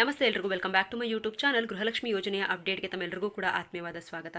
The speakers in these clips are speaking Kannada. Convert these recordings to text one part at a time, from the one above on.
ನಮಸ್ತೆ ಎಲ್ರಿಗೂ welcome back to my YouTube channel Gruhalakshmi ಯೋಜನೆಯ ಅಪ್ಡೇಟ್ಗೆ ತಮ್ಮೆಲ್ಲರಿಗೂ ಕೂಡ ಆತ್ಮೀಯವಾದ ಸ್ವಾಗತ.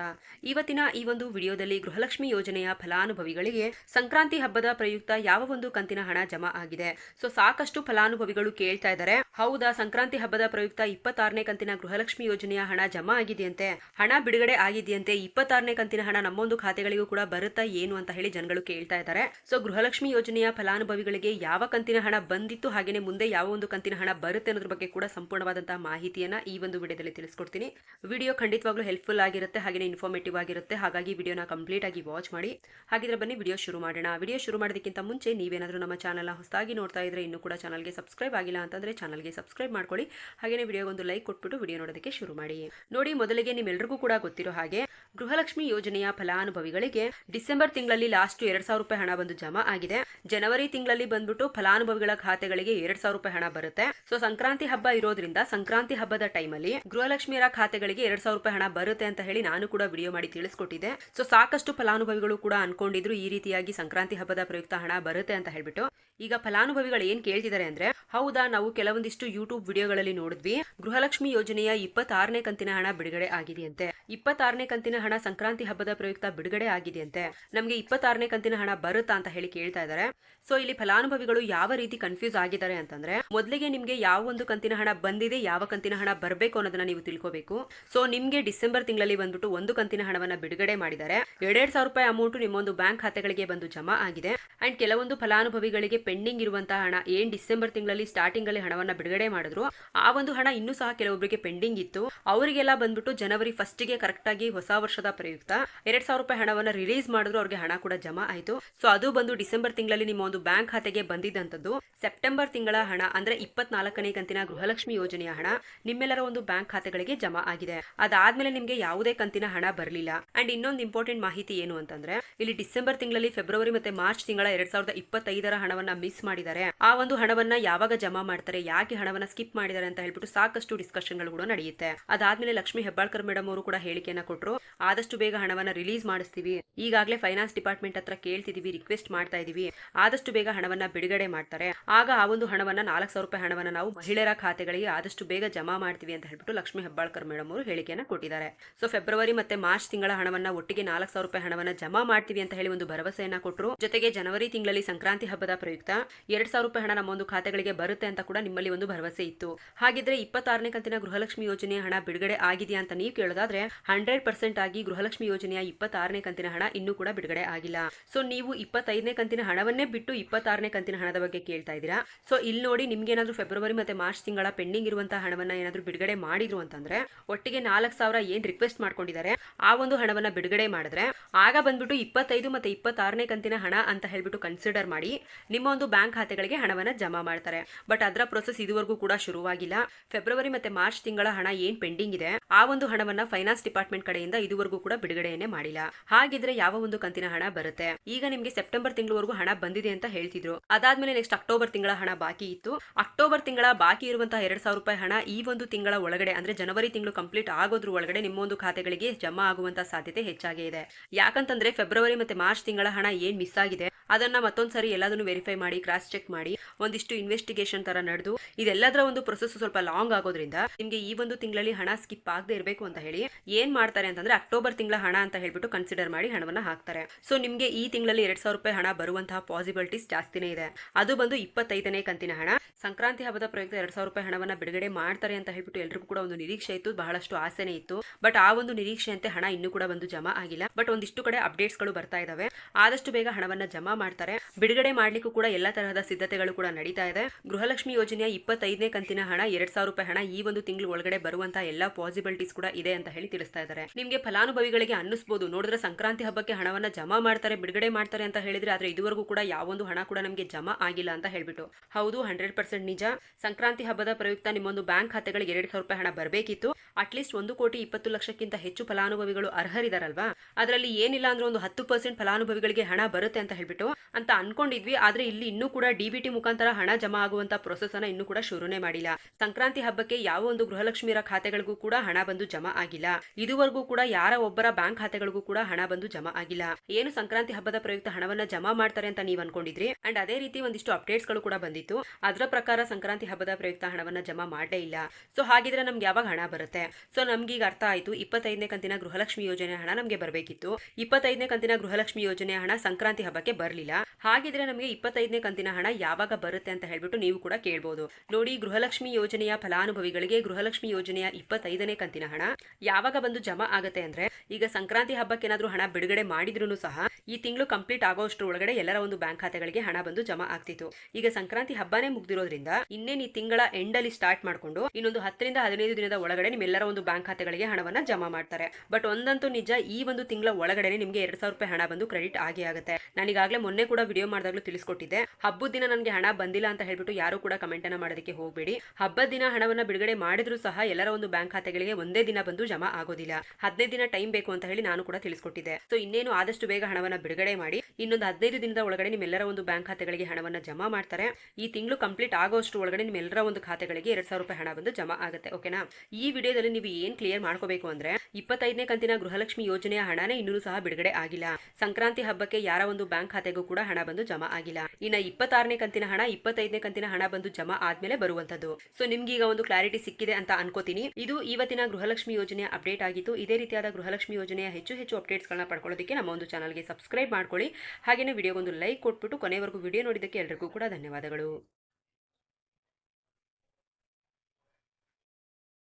ಇವತ್ತಿನ ಈ ಒಂದು ವಿಡಿಯೋದಲ್ಲಿ ಗೃಹಲಕ್ಷ್ಮಿ ಯೋಜನೆಯ ಫಲಾನುಭವಿಗಳಿಗೆ ಸಂಕ್ರಾಂತಿ ಹಬ್ಬದ ಪ್ರಯುಕ್ತ ಯಾವ ಒಂದು ಕಂತಿನ ಹಣ ಜಮಾ ಆಗಿದೆ. ಸೊ ಸಾಕಷ್ಟು ಫಲಾನುಭವಿಗಳು ಕೇಳ್ತಾ ಇದ್ದಾರೆ. ಹೌದಾ, ಸಂಕ್ರಾಂತಿ ಹಬ್ಬದ ಪ್ರಯುಕ್ತ ಇಪ್ಪತ್ತಾರನೇ ಕಂತಿನ ಗೃಹಲಕ್ಷ್ಮಿ ಯೋಜನೆಯ ಹಣ ಜಮಾ ಆಗಿದೆಯಂತೆ? ಹಣ ಬಿಡುಗಡೆ ಆಗಿದೆಯಂತೆ? ಇಪ್ಪತ್ತಾರನೇ ಕಂತಿನ ಹಣ ನಮ್ಮೊಂದು ಖಾತೆಗಳಿಗೂ ಕೂಡ ಬರುತ್ತಾ ಏನು ಅಂತ ಹೇಳಿ ಜನಗಳು ಕೇಳ್ತಾ ಇದ್ದಾರೆ. ಸೊ ಗೃಹಲಕ್ಷ್ಮಿ ಯೋಜನೆಯ ಫಲಾನುಭವಿಗಳಿಗೆ ಯಾವ ಕಂತಿನ ಹಣ ಬಂದಿತ್ತು? ಹಾಗೆಯೇ ಮುಂದೆ ಯಾವ ಒಂದು ಕಂತಿನ ಹಣ ಬರುತ್ತೆ ಅನ್ನೋದ್ರ ಬಗ್ಗೆ ಕೂಡ ಸಂಪೂರ್ಣವಾದಂತಹ ಮಾಹಿತಿಯನ್ನ ಈ ಒಂದು ವಿಡಿಯೋದಲ್ಲಿ ತಿಳಿಸ್ಕೊಡ್ತೀನಿ. ವಿಡಿಯೋ ಖಂಡಿತವಾಗ್ಲೂ ಹೆಲ್ಪ್ಫುಲ್ ಆಗಿರುತ್ತೆ ಹಾಗೆ ಇನ್ಫಾರ್ಮೇಟಿವ್ ಆಗಿರುತ್ತೆ. ಹಾಗಾಗಿ ವಿಡಿಯೋನ ಕಂಪ್ಲೀಟ್ ಆಗಿ ವಾಚ್ ಮಾಡಿ. ಹಾಗಿದ್ರೆ ಬನ್ನಿ, ವಿಡಿಯೋ ಶುರು ಮಾಡೋಣ. ವಿಡಿಯೋ ಶುರು ಮಾಡೋದಕ್ಕಿಂತ ಮುಂಚೆ ನೀವೇನಾದರೂ ನಮ್ಮ ಚಾನಲ್ನ ಹೊಸದಾಗಿ ನೋಡ್ತಾ ಇದ್ರೆ ಇನ್ನೂ ಕೂಡ ಚಾನಲ್ಗೆ ಸಬ್ಸ್ಕ್ರೈಬ್ ಆಗಿಲ್ಲ ಅಂತಂದ್ರೆ ಚಾನಲ್ಗೆ ಸಬ್ಸ್ಕ್ರೈಬ್ ಮಾಡ್ಕೊಳ್ಳಿ. ಹಾಗೆಯೇ ವಿಡಿಯೋಗೊಂದು ಲೈಕ್ ಕೊಟ್ಬಿಟ್ಟು ವಿಡಿಯೋ ನೋಡೋದಕ್ಕೆ ಶುರು ಮಾಡಿ. ನೋಡಿ, ಮೊದಲಿಗೆ ನಿಮ್ಮೆಲ್ಲರಿಗೂ ಕೂಡ ಗೊತ್ತಿರೋ ಹಾಗೆ ಗೃಹಲಕ್ಷ್ಮಿ ಯೋಜನೆಯ ಫಲಾನುಭವಿಗಳಿಗೆ ಡಿಸೆಂಬರ್ ತಿಂಗಳಲ್ಲಿ ಲಾಸ್ಟ್ ಎರಡ್ ಸಾವಿರ ರೂಪಾಯಿ ಹಣ ಬಂದು ಜಮಾ ಆಗಿದೆ. ಜನವರಿ ತಿಂಗಳಲ್ಲಿ ಬಂದ್ಬಿಟ್ಟು ಫಲಾನುಭವಿಗಳ ಖಾತೆಗಳಿಗೆ ಎರಡ್ ಸಾವಿರ ರೂಪಾಯಿ ಹಣ ಬರುತ್ತೆ. ಸೊ, ಸಂಕ್ರಾಂತಿ ಹಬ್ಬ ಇರೋದ್ರಿಂದ ಸಂಕ್ರಾಂತಿ ಹಬ್ಬದ ಟೈಮಲ್ಲಿ ಗೃಹಲಕ್ಷ್ಮಿಯರ ಖಾತೆಗಳಿಗೆ ಎರಡ್ ಸಾವಿರ ರೂಪಾಯಿ ಹಣ ಬರುತ್ತೆ ಅಂತ ಹೇಳಿ ನಾನು ಕೂಡ ವಿಡಿಯೋ ಮಾಡಿ ತಿಳಿಸ್ಕೊಟ್ಟಿದ್ದೆ. ಸೊ ಸಾಕಷ್ಟು ಫಲಾನುಭವಿಗಳು ಕೂಡ ಅನ್ಕೊಂಡಿದ್ರು ಈ ರೀತಿಯಾಗಿ ಸಂಕ್ರಾಂತಿ ಹಬ್ಬದ ಪ್ರಯುಕ್ತ ಹಣ ಬರುತ್ತೆ ಅಂತ ಹೇಳ್ಬಿಟ್ಟು. ಈಗ ಫಲಾನುಭವಿಗಳು ಏನ್ ಕೇಳ್ತಿದ್ದಾರೆ ಅಂದ್ರೆ, ಹೌದಾ, ನಾವು ಕೆಲವೊಂದಿಷ್ಟು ಯೂಟ್ಯೂಬ್ ವಿಡಿಯೋಗಳಲ್ಲಿ ನೋಡಿದ್ವಿ. ಗೃಹಲಕ್ಷ್ಮಿ ಯೋಜನೆಯ ಇಪ್ಪತ್ತಾರನೇ ಕಂತಿನ ಹಣ ಬಿಡುಗಡೆ ಆಗಿದೆಯಂತೆ. ಇಪ್ಪತ್ತಾರನೇ ಕಂತಿನ ಹಣ ಸಂಕ್ರಾಂತಿ ಹಬ್ಬದ ಪ್ರಯುಕ್ತ ಬಿಡುಗಡೆ ಆಗಿದೆಯಂತೆ. ನಮಗೆ ಇಪ್ಪತ್ತಾರನೇ ಕಂತಿನ ಹಣ ಬರುತ್ತಾ ಅಂತ ಹೇಳಿ ಕೇಳ್ತಾ ಇದ್ದಾರೆ. ಸೊ ಇಲ್ಲಿ ಫಲಾನುಭವಿಗಳು ಯಾವ ರೀತಿ ಕನ್ಫ್ಯೂಸ್ ಆಗಿದ್ದಾರೆ ಅಂತಂದ್ರೆ, ಮೊದಲಿಗೆ ನಿಮ್ಗೆ ಯಾವ ಒಂದು ಕಂತಿನ ಹಣ ಬಂದಿದೆ ಯಾವ ಕಂತಿನ ಹಣ ಬರಬೇಕು ಅನ್ನೋದನ್ನ ನೀವು ತಿಳ್ಕೋಬೇಕು. ಸೊ ನಿಮ್ಗೆ ಡಿಸೆಂಬರ್ ತಿಂಗಳಲ್ಲಿ ಬಂದ್ಬಿಟ್ಟು ಒಂದು ಕಂತಿನ ಹಣವನ್ನ ಬಿಡುಗಡೆ ಮಾಡಿದ್ದಾರೆ. ಎರಡೆರಡು ಸಾವಿರ ರೂಪಾಯಿ ಅಮೌಂಟ್ ನಿಮ್ಮೊಂದು ಬ್ಯಾಂಕ್ ಖಾತೆಗಳಿಗೆ ಬಂದು ಜಮಾ ಆಗಿದೆ. ಅಂಡ್ ಕೆಲವೊಂದು ಫಲಾನುಭವಿಗಳಿಗೆ ಪೆಂಡಿಂಗ್ ಇರುವಂತಹ ಹಣ ಏನ್ ಡಿಸೆಂಬರ್ ತಿಂಗಳಲ್ಲಿ ಸ್ಟಾರ್ಟಿಂಗ್ ಅಲ್ಲಿ ಹಣವನ್ನ ಬಿಡುಗಡೆ ಮಾಡಿದ್ರು, ಆ ಒಂದು ಹಣ ಇನ್ನೂ ಸಹ ಕೆಲವೊಬ್ಬರಿಗೆ ಪೆಂಡಿಂಗ್ ಇತ್ತು. ಅವರಿಗೆಲ್ಲ ಬಂದ್ಬಿಟ್ಟು ಜನವರಿ ಫಸ್ಟ್ಗೆ ಕರೆಕ್ಟ್ ಆಗಿ ಹೊಸ ವರ್ಷದ ಪ್ರಯುಕ್ತ ಎರಡ್ ಸಾವಿರ ರೂಪಾಯಿ ಹಣವನ್ನ ರಿಲೀಸ್ ಮಾಡಿದ್ರು, ಅವ್ರಿಗೆ ಹಣ ಕೂಡ ಜಮಾ ಆಯ್ತು. ಸೊ ಅದು ಬಂದು ಡಿಸೆಂಬರ್ ತಿಂಗಳಲ್ಲಿ ನಿಮ್ಮ ಒಂದು ಬ್ಯಾಂಕ್ ಖಾತೆಗೆ ಬಂದಿದ್ದಂತದ್ದು ಸೆಪ್ಟೆಂಬರ್ ತಿಂಗಳ ಹಣ, ಅಂದ್ರೆ ಇಪ್ಪತ್ನಾಲ್ಕನೇ ಕಂತಿನ ಗೃಹಲಕ್ಷ್ಮಿ ಯೋಜನೆಯ ಹಣ ನಿಮ್ಮೆಲ್ಲರ ಒಂದು ಬ್ಯಾಂಕ್ ಖಾತೆಗಳಿಗೆ ಜಮಾ ಆಗಿದೆ. ಅದಾದ್ಮೇಲೆ ನಿಮಗೆ ಯಾವುದೇ ಕಂತಿನ ಹಣ ಬರಲಿಲ್ಲ. ಅಂಡ್ ಇನ್ನೊಂದು ಇಂಪಾರ್ಟೆಂಟ್ ಮಾಹಿತಿ ಏನು ಅಂತಂದ್ರೆ, ಇಲ್ಲಿ ಡಿಸೆಂಬರ್ ತಿಂಗಳಲ್ಲಿ ಫೆಬ್ರವರಿ ಮತ್ತೆ ಮಾರ್ಚ್ ತಿಂಗಳ ಎರಡ್ ಸಾವಿರದ ಇಪ್ಪತ್ತೈದರ ಹಣವನ್ನ ಮಿಸ್ ಮಾಡಿದ್ದಾರೆ. ಆ ಒಂದು ಹಣವನ್ನ ಯಾವಾಗ ಜಮಾ ಮಾಡ್ತಾರೆ, ಯಾಕೆ ಹಣವನ್ನ ಸ್ಕಿಪ್ ಮಾಡಿದ್ದಾರೆ ಅಂತ ಹೇಳ್ಬಿಟ್ಟು ಸಾಕಷ್ಟು ಡಿಸ್ಕಷನ್ಗಳು ಕೂಡ ನಡೆಯುತ್ತೆ. ಅದಾದ್ಮೇಲೆ ಲಕ್ಷ್ಮಿ ಹೆಬ್ಬಾಳ್ಕರ್ ಮೇಡಮ್ ಅವರು ಕೂಡ ಹೇಳಿಕೆಯನ್ನ ಕೊಟ್ಟರು ಆದಷ್ಟು ಬೇಗ ಹಣವನ್ನ ರಿಲೀಸ್ ಮಾಡಿಸ್ತೀವಿ. ಈಗಾಗಲೇ ಫೈನಾನ್ಸ್ ಡಿಪಾರ್ಟ್ಮೆಂಟ್ ಹತ್ರ ಕೇಳ್ತಿದೀವಿ, ರಿಕ್ವೆಸ್ಟ್ ಮಾಡ್ತಾ ಇದೀವಿ. ಆದಷ್ಟು ಬೇಗ ಹಣವನ್ನ ಬಿಡುಗಡೆ ಮಾಡ್ತಾರೆ. ಆಗ ಆ ಒಂದು ಹಣವನ್ನ ನಾಲ್ಕು ಸಾವಿರ ರೂಪಾಯಿ ಹಣವನ್ನ ನಾವು ಮಹಿಳೆಯರ ಖಾತೆಗಳಿಗೆ, ಆದಷ್ಟು ಬೇಗ ಜಮಾ ಮಾಡ್ತೀವಿ ಅಂತ ಹೇಳ್ಬಿಟ್ಟು ಲಕ್ಷ್ಮಿ ಹೆಬ್ಬಾಳ್ಕರ್ ಮೇಡಮ್ ಅವರು ಹೇಳಿಕೆಯನ್ನು ಕೊಟ್ಟಿದ್ದಾರೆ. ಸೊ ಫೆಬ್ರವರಿ ಮತ್ತೆ ಮಾರ್ಚ್ ತಿಂಗಳ ಹಣವನ್ನ ಒಟ್ಟಿಗೆ ನಾಲ್ಕು ಸಾವಿರ ರೂಪಾಯಿ ಹಣವನ್ನ ಜಮಾ ಮಾಡ್ತೀವಿ ಅಂತ ಹೇಳಿ ಒಂದು ಭರವಸೆಯನ್ನ ಕೊಟ್ಟರು ಜೊತೆಗೆ ಜನವರಿ ತಿಂಗಳಲ್ಲಿ ಸಂಕ್ರಾಂತಿ ಹಬ್ಬದ ಪ್ರಯುಕ್ತ ಎರಡ್ ಸಾವಿರ ರೂಪಾಯಿ ಹಣ ನಮ್ಮ ಒಂದು ಖಾತೆಗಳಿಗೆ ಬರುತ್ತೆ ಅಂತ ಕೂಡ ನಿಮ್ಮಲ್ಲಿ ಒಂದು ಭರವಸೆ ಇತ್ತು. ಹಾಗಿದ್ರೆ ಇಪ್ಪತ್ತಾರನೇ ಕಂತಿನ ಗೃಹಲಕ್ಷ್ಮಿ ಯೋಜನೆ ಹಣ ಬಿಡುಗಡೆ ಆಗಿದೆಯಾ ಅಂತ ನೀವು ಕೇಳೋದಾದ್ರೆ ಹಂಡ್ರೆಡ್ ಪರ್ಸೆಂಟ್ ಆಗಿ ಗೃಹಲಕ್ಷ್ಮಿ ಯೋಜನೆಯ ಇಪ್ಪತ್ತಾರನೇ ಕಂತಿನ ಹಣ ಇನ್ನೂ ಕೂಡ ಬಿಡುಗಡೆ ಆಗಿಲ್ಲ. ಸೊ ನೀವು ಇಪ್ಪತ್ತೈದನೇ ಕಂತಿನ ಹಣವನ್ನೇ ಬಿಟ್ಟು ಇಪ್ಪತ್ತಾರನೇ ಕಂತಿನ ಹಣದ ಬಗ್ಗೆ ಕೇಳ್ತಾ ಇದ್ದೀರಾ? ಸೊ ಇಲ್ಲಿ ನೋಡಿ ನಿಮ್ಗೆ ಏನಾದ್ರು ಫೆಬ್ರವರಿ ಮತ್ತೆ ಮಾರ್ಚ್ ತಿಂಗಳ ಪೆಂಡಿಂಗ್ ಇರುವಂತಹ ಹಣವನ್ನ ಏನಾದ್ರು ಬಿಡುಗಡೆ ಮಾಡಿದ್ರು ಅಂತಂದ್ರೆ ಒಟ್ಟಿಗೆ ನಾಲ್ಕು ಸಾವಿರ ಏನ್ ರಿಕ್ವೆಸ್ಟ್ ಮಾಡ್ಕೊಂಡಿದ್ದಾರೆ, ಆ ಒಂದು ಹಣವನ್ನ ಬಿಡುಗಡೆ ಮಾಡಿದ್ರೆ ಆಗ ಬಂದ್ಬಿಟ್ಟು ಇಪ್ಪತ್ತೈದು ಮತ್ತೆ ಇಪ್ಪತ್ತಾರನೇ ಕಂತಿನ ಹಣ ಅಂತ ಹೇಳ್ಬಿಟ್ಟು ಕನ್ಸಿಡರ್ ಮಾಡಿ ನಿಮ್ಮ ಒಂದು ಬ್ಯಾಂಕ್ ಖಾತೆಗಳಿಗೆ ಹಣವನ್ನ ಜಮಾ ಮಾಡ್ತಾರೆ. ಬಟ್ ಅದರ ಪ್ರೊಸೆಸ್ ಇದುವರೆಗೂ ಕೂಡ ಶುರುವಾಗಿಲ್ಲ. ಫೆಬ್ರವರಿ ಮತ್ತೆ ಮಾರ್ಚ್ ತಿಂಗಳ ಹಣ ಏನ್ ಪೆಂಡಿಂಗ್ ಇದೆ, ಆ ಒಂದು ಹಣವನ್ನ ಫೈನಾನ್ಸ್ ಡಿಪಾರ್ಟ್ಮೆಂಟ್ ಕಡೆಯಿಂದ ಇದುವರೆಗೂ ಕೂಡ ಬಿಡುಗಡೆಯನ್ನೇ ಮಾಡಿಲ್ಲ. ಹಾಗಿದ್ರೆ ಯಾವ ಒಂದು ಕಂತಿನ ಹಣ ಬರುತ್ತೆ? ಈಗ ನಿಮ್ಗೆ ಸೆಪ್ಟೆಂಬರ್ ತಿಂಗಳವರೆಗೂ ಹಣ ಬಂದಿದೆ ಅಂತ ಹೇಳ್ತಿದ್ರು. ಅದಾದ್ಮೇಲೆ ನೆಕ್ಸ್ಟ್ ಅಕ್ಟೋಬರ್ ತಿಂಗಳ ಹಣ ಬಾಕಿ ಇತ್ತು. ಅಕ್ಟೋಬರ್ ತಿಂಗಳ ಬಾಕಿ ಇರುವಂತಹ ಎರಡ್ ಸಾವಿರ ರೂಪಾಯಿ ಹಣ ಈ ಒಂದು ತಿಂಗಳ ಒಳಗಡೆ, ಅಂದ್ರೆ ಜನವರಿ ತಿಂಗಳು ಕಂಪ್ಲೀಟ್ ಆಗೋದ್ರ ಒಳಗಡೆ ನಿಮ್ಮ ಒಂದು ಖಾತೆಗಳಿಗೆ ಜಮಾ ಆಗುವಂತ ಸಾಧ್ಯತೆ ಹೆಚ್ಚಾಗಿದೆ ಯಾಕಂತಂದ್ರೆ ಫೆಬ್ರವರಿ ಮತ್ತೆ ಮಾರ್ಚ್ ತಿಂಗಳ ಹಣ ಏನ್ ಮಿಸ್ ಆಗಿದೆ? ಅದನ್ನ ಮತ್ತೊಂದ್ಸರಿ ಎಲ್ಲದನ್ನು ವೆರಿಫೈ ಮಾಡಿ ಕ್ರಾಸ್ ಚೆಕ್ ಮಾಡಿ, ಒಂದಿಷ್ಟು ಇನ್ವೆಸ್ಟಿಗೇಷನ್ ತರ ನಡೆದು, ಇದೆಲ್ಲದರ ಒಂದು ಪ್ರೊಸೆಸ್ ಸ್ವಲ್ಪ ಲಾಂಗ್ ಆಗೋದ್ರಿಂದ ನಿಮಗೆ ಈ ಒಂದು ತಿಂಗಳಲ್ಲಿ ಹಣ ಸ್ಕಿಪ್ ಆಗದೆ ಇರಬೇಕು ಅಂತ ಹೇಳಿ ಏನ್ ಮಾಡ್ತಾರೆ ಅಂತಂದ್ರೆ ಅಕ್ಟೋಬರ್ ತಿಂಗಳ ಹಣ ಅಂತ ಹೇಳ್ಬಿಟ್ಟು ಕನ್ಸಿಡರ್ ಮಾಡಿ ಹಣವನ್ನ ಹಾಕ್ತಾರೆ. ಸೊ ನಿಮಗೆ ಈ ತಿಂಗಳಲ್ಲಿ ಎರಡ್ ಸಾವಿರ ರೂಪಾಯಿ ಹಣ ಬರುವಂತಹ ಪಾಸಿಬಿಲಿಟೀಸ್ ಜಾಸ್ತಿನೇ ಇದೆ. ಅದು ಬಂದು ಇಪ್ಪತ್ತೈದನೇ ಕಂತಿನ ಹಣ. ಸಂಕ್ರಾಂತಿ ಹಬ್ಬದ ಪ್ರಯುಕ್ತ ಎರಡ್ ಸಾವಿರ ರೂಪಾಯಿ ಹಣವನ್ನ ಬಿಡುಗಡೆ ಮಾಡ್ತಾರೆ ಅಂತ ಹೇಳ್ಬಿಟ್ಟು ಎಲ್ರಿಗೂ ಕೂಡ ಒಂದು ನಿರೀಕ್ಷೆ ಇತ್ತು, ಬಹಳಷ್ಟು ಆಸೆನೇ ಇತ್ತು. ಬಟ್ ಆ ಒಂದು ನಿರೀಕ್ಷೆಯಂತೆ ಹಣ ಇನ್ನೂ ಕೂಡ ಬಂದು ಜಮಾ ಆಗಿಲ್ಲ. ಬಟ್ ಒಂದಿಷ್ಟು ಕಡೆ ಅಪ್ಡೇಟ್ಸ್ಗಳು ಬರ್ತಾ ಇದಾವೆ. ಆದಷ್ಟು ಬೇಗ ಹಣವನ್ನ ಜಮಾ ಮಾಡ್ತಾರೆ. ಬಿಡುಗಡೆ ಮಾಡ್ಲಿಕ್ಕೂ ಕೂಡ ಎಲ್ಲಾ ತರಹದ ಸಿದ್ಧತೆಗಳು ಕೂಡ ನಡೀತಾ ಇದೆ. ಗೃಹಲಕ್ಷ್ಮಿ ಯೋಜನೆಯ ಇಪ್ಪತ್ತೈದನೇ ಕಂತಿನ ಹಣ, ಎರಡ್ ಸಾವಿರ ರೂಪಾಯಿ ಹಣ ಈ ಒಂದು ತಿಂಗಳು ಒಳಗಡೆ ಬರುವಂತಹ ಎಲ್ಲಾ ಪಾಸಿಬಿಲಿಟೀಸ್ ಕೂಡ ಇದೆ ಅಂತ ಹೇಳಿ ತಿಳಿಸ್ತಾ ಇದ್ದಾರೆ. ನಿಮ್ಗೆ ಫಲಾನುಭವಿಗಳಿಗೆ ಅನ್ನಿಸಬಹುದು ನೋಡಿದ್ರೆ ಸಂಕ್ರಾಂತಿ ಹಬ್ಬಕ್ಕೆ ಹಣವನ್ನ ಜಮಾ ಮಾಡ್ತಾರೆ, ಬಿಡುಗಡೆ ಮಾಡ್ತಾರೆ ಅಂತ ಹೇಳಿದ್ರೆ ಆದ್ರೆ ಇದುವರೆಗೂ ಕೂಡ ಯಾವೊಂದು ಹಣ ಕೂಡ ನಮಗೆ ಜಮಾ ಆಗಿಲ್ಲ ಅಂತ ಹೇಳ್ಬಿಟ್ಟು. ಹೌದು ಹಂಡ್ರೆಡ್ ಪರ್ಸೆಂಟ್ ನಿಜ. ಸಂಕ್ರಾಂತಿ ಹಬ್ಬದ ಪ್ರಯುಕ್ತ ನಿಮ್ಮೊಂದು ಬ್ಯಾಂಕ್ ಖಾತೆಗಳಿಗೆ ಎರಡು ಸಾವಿರ ರೂಪಾಯಿ ಹಣ ಬರಬೇಕಿತ್ತು. ಅಟ್ಲೀಸ್ಟ್ ಒಂದು ಕೋಟಿ ಇಪ್ಪತ್ತು ಲಕ್ಷಕ್ಕಿಂತ ಹೆಚ್ಚು ಫಲಾನುಭವಿಗಳು ಅರ್ಹರಿದಾರಲ್ವಾ? ಅದರಲ್ಲಿ ಏನಿಲ್ಲ ಅಂದ್ರೆ ಒಂದು ಹತ್ತು ಪರ್ಸೆಂಟ್ ಫಲಾನುಭವಿಗಳಿಗೆ ಹಣ ಬರುತ್ತೆ ಅಂತ ಹೇಳ್ಬಿಟ್ಟು ಅಂತ ಅನ್ಕೊಂಡಿದ್ವಿ, ಆದ್ರೆ ಇಲ್ಲಿ ಇನ್ನೂ ಕೂಡ ಡಿಬಿಟಿ ಮುಖಾಂತರ ಹಣ ಜಮಾ ಆಗುವಂತ ಪ್ರೊಸೆಸ್ ಅನ್ನ ಇನ್ನೂ ಕೂಡ ಶುರುನೇ ಮಾಡಿಲ್ಲ. ಸಂಕ್ರಾಂತಿ ಹಬ್ಬಕ್ಕೆ ಯಾವ ಒಂದು ಗೃಹಲಕ್ಷ್ಮಿಯರ ಖಾತೆಗಳಿಗೂ ಕೂಡ ಹಣ ಬಂದು ಜಮಾ ಆಗಿಲ್ಲ. ಇದುವರೆಗೂ ಕೂಡ ಯಾರ ಒಬ್ಬರ ಬ್ಯಾಂಕ್ ಖಾತೆಗಳಿಗೂ ಕೂಡ ಹಣ ಬಂದು ಜಮಾ ಆಗಿಲ್ಲ. ಏನು ಸಂಕ್ರಾಂತಿ ಹಬ್ಬದ ಪ್ರಯುಕ್ತ ಹಣವನ್ನ ಜಮಾ ಮಾಡ್ತಾರೆ ಅಂತ ನೀವು ಅನ್ಕೊಂಡಿದ್ರಿ? ಅಂಡ್ ಅದೇ ರೀತಿ ಒಂದಿಷ್ಟು ಅಪ್ಡೇಟ್ಸ್ಗಳು ಕೂಡ ಬಂದಿತ್ತು. ಅದರ ಪ್ರಕಾರ ಸಂಕ್ರಾಂತಿ ಹಬ್ಬದ ಪ್ರಯುಕ್ತ ಹಣವನ್ನ ಜಮಾ ಮಾಡೇ ಇಲ್ಲ. ಸೊ ಹಾಗಿದ್ರೆ ನಮ್ಗೆ ಯಾವಾಗ ಹಣ ಬರುತ್ತೆ? ಸೊ ನಮ್ಗೆ ಈಗ ಅರ್ಥ ಆಯ್ತು. ಇಪ್ಪತ್ತೈದನೇ ಕಂತಿನ ಗೃಹಲಕ್ಷ್ಮಿ ಯೋಜನೆ ಹಣ ನಮಗೆ ಬರಬೇಕಿತ್ತು. ಇಪ್ಪತ್ತೈದನೇ ಕಂತಿನ ಗೃಹಲಕ್ಷ್ಮಿ ಯೋಜನೆ ಹಣ ಸಂಕ್ರಾಂತಿ ಹಬ್ಬಕ್ಕೆ ಬರಲಿಲ್ಲ. ಹಾಗಿದ್ರೆ ನಮಗೆ ಇಪ್ಪತ್ತೈದನೇ ಕಂತಿನ ಹಣ ಯಾವಾಗ ಬರುತ್ತೆ ಅಂತ ಹೇಳ್ಬಿಟ್ಟು ನೀವು ಕೂಡ ಕೇಳ್ಬೋದು. ನೋಡಿ, ಗೃಹಲಕ್ಷ್ಮಿ ಯೋಜನೆಯ ಫಲಾನುಭವಿಗಳಿಗೆ ಗೃಹಲಕ್ಷ್ಮಿ ಯೋಜನೆಯ ಇಪ್ಪತ್ತೈದನೇ ಕಂತಿನ ಹಣ ಯಾವಾಗ ಬಂದು ಜಮಾ ಆಗುತ್ತೆ ಅಂದ್ರೆ ಈಗ ಸಂಕ್ರಾಂತಿ ಹಬ್ಬಕ್ಕೆ ಏನಾದ್ರೂ ಹಣ ಬಿಡುಗಡೆ ಮಾಡಿದ್ರು ಸಹ ಈ ತಿಂಗಳು ಕಂಪ್ಲೀಟ್ ಆಗೋಷ್ಟ್ರ ಒಳಗಡೆ ಎಲ್ಲರ ಒಂದು ಬ್ಯಾಂಕ್ ಖಾತೆಗಳಿಗೆ ಹಣ ಬಂದು ಜಮಾ ಆಗ್ತಿತ್ತು. ಈಗ ಸಂಕ್ರಾಂತಿ ಹಬ್ಬನೇ ಮುಗ್ದಿರೋದ್ರಿಂದ ಇನ್ನೇನು ಈ ತಿಂಗಳ ಎಂಡ್ ಅಲ್ಲಿ ಸ್ಟಾರ್ಟ್ ಮಾಡ್ಕೊಂಡು ಇನ್ನೊಂದು ಹತ್ತರಿಂದ ಹದಿನೈದು ದಿನದ ಒಳಗಡೆ ನಿಮ್ಮೆಲ್ಲರ ಒಂದು ಬ್ಯಾಂಕ್ ಖಾತೆಗಳಿಗೆ ಹಣವನ್ನ ಜಮಾ ಮಾಡ್ತಾರೆ. ಬಟ್ ಒಂದಂತೂ ನಿಜ ಈ ಒಂದು ತಿಂಗಳ ಒಳಗಡೆ ನಿಮಗೆ ಎರಡ್ ಸಾವಿರ ರೂಪಾಯಿ ಹಣ ಬಂದು ಕ್ರೆಡಿಟ್ ಆಗಿ ಆಗುತ್ತೆ. ನಾನೀಗಾಗಲೇ ಮೊನ್ನೆ ಕೂಡ ವಿಡಿಯೋ ಮಾಡಿದಾಗಲೂ ತಿಳಿಸ್ಕೊಟ್ಟಿದ್ದೆ. ಹಬ್ಬದ ದಿನ ನನಗೆ ಹಣ ಬಂದಿಲ್ಲ ಅಂತ ಹೇಳ್ಬಿಟ್ಟು ಯಾರು ಕೂಡ ಕಮೆಂಟ್ ಅನ್ನ ಮಾಡೋದಕ್ಕೆ ಹೋಗಬೇಡಿ. ಹಬ್ಬದ ದಿನ ಹಣವನ್ನ ಬಿಡುಗಡೆ ಮಾಡಿದ್ರು ಸಹ ಎಲ್ಲರ ಒಂದು ಬ್ಯಾಂಕ್ ಖಾತೆಗಳಿಗೆ ಒಂದೇ ದಿನ ಬಂದು ಜಮಾ ಆಗೋದಿಲ್ಲ. ಹದಿನೈದು ದಿನ ಟೈಮ್ ಬೇಕು ಅಂತ ಹೇಳಿ ನಾನು ಕೂಡ ತಿಳಿಸ್ಕೊಟ್ಟಿದ್ದೆ. ಸೊ ಇನ್ನೇನು ಆದಷ್ಟು ಬೇಗ ಹಣವನ್ನ ಬಿಡುಗಡೆ ಮಾಡಿ. ಇನ್ನೊಂದು ಹದಿನೈದು ದಿನದ ಒಳಗಡೆ ನಿಮ್ಮೆಲ್ಲರ ಒಂದು ಬ್ಯಾಂಕ್ ಖಾತೆಗಳಿಗೆ ಹಣವನ್ನ ಜಮಾ ಮಾಡ್ತಾರೆ. ಈ ತಿಂಗಳು ಕಂಪ್ಲೀಟ್ ಆಗೋಷ್ಟು ಒಳಗಡೆ ನಿಮ್ಮೆಲ್ಲರ ಒಂದು ಖಾತೆಗಳಿಗೆ ಎರಡ್ ಸಾವಿರ ರೂಪಾಯಿ ಹಣ ಬಂದು ಜಮಾ ಆಗುತ್ತೆ ಓಕೆನಾ ಈ ವಿಡಿಯೋದಲ್ಲಿ ನೀವು ಏನ್ ಕ್ಲಿಯರ್ ಮಾಡ್ಕೋಬೇಕು ಅಂದ್ರೆ ಇಪ್ಪತ್ತೈದನೇ ಕಂತಿನ ಗೃಹಲಕ್ಷ್ಮಿ ಯೋಜನೆಯ ಹಣನೇ ಇನ್ನೂ ಸಹ ಬಿಡುಗಡೆ ಆಗಿಲ್ಲ. ಸಂಕ್ರಾಂತಿ ಹಬ್ಬಕ್ಕೆ ಯಾರ ಒಂದು ಬ್ಯಾಂಕ್ ಖಾತೆಗೂ ಕೂಡ ಹಣ ಬಂದು ಜಮಾ ಆಗಿಲ್ಲ. ಇನ್ನ ಇಪ್ಪತ್ತಾರನೇ ಕಂತಿನ ಹಣ, ಇಪ್ಪತ್ತೈದನೇ ಕಂತಿನ ಹಣ ಬಂದು ಜಮಾ ಆದ್ಮೇಲೆ ಬರುವಂತದ್ದು ಸೊ ನಿಮ್ಗೆ ಈಗ ಒಂದು ಕ್ಲಾರಿಟಿ ಸಿಕ್ಕಿದೆ ಅಂತ ಅನ್ಕೋತೀನಿ. ಇದು ಇವತ್ತಿನ ಗೃಹಲಕ್ಷ್ಮಿ ಯೋಜನೆಯ ಅಪ್ಡೇಟ್ ಆಗಿತ್ತು. ಇದೇ ರೀತಿಯಾದ ಗೃಹಲಕ್ಷ್ಮಿ ಯೋಜನೆಯ ಹೆಚ್ಚು ಹೆಚ್ಚು ಅಪ್ಡೇಟ್ಸ್ ಗಳನ್ನ ಪಡ್ಕೊಳ್ಳೋದಕ್ಕೆ ನಮ್ಮ ಒಂದು ಚಾನಲ್ಗೆ ಸಬ್ಸ್ಕ್ರೈಬ್ ಮಾಡ್ಕೊಳ್ಳಿ. ಹಾಗೆಯೇ ವಿಡಿಯೋಗೊಂದು ಲೈಕ್ ಕೊಟ್ಬಿಟ್ಟು ಕೊನೆವರೆಗೂ ವಿಡಿಯೋ ನೋಡಿದ್ದಕ್ಕೆ ಎಲ್ಲರಿಗೂ ಕೂಡ ಧನ್ಯವಾದಗಳು.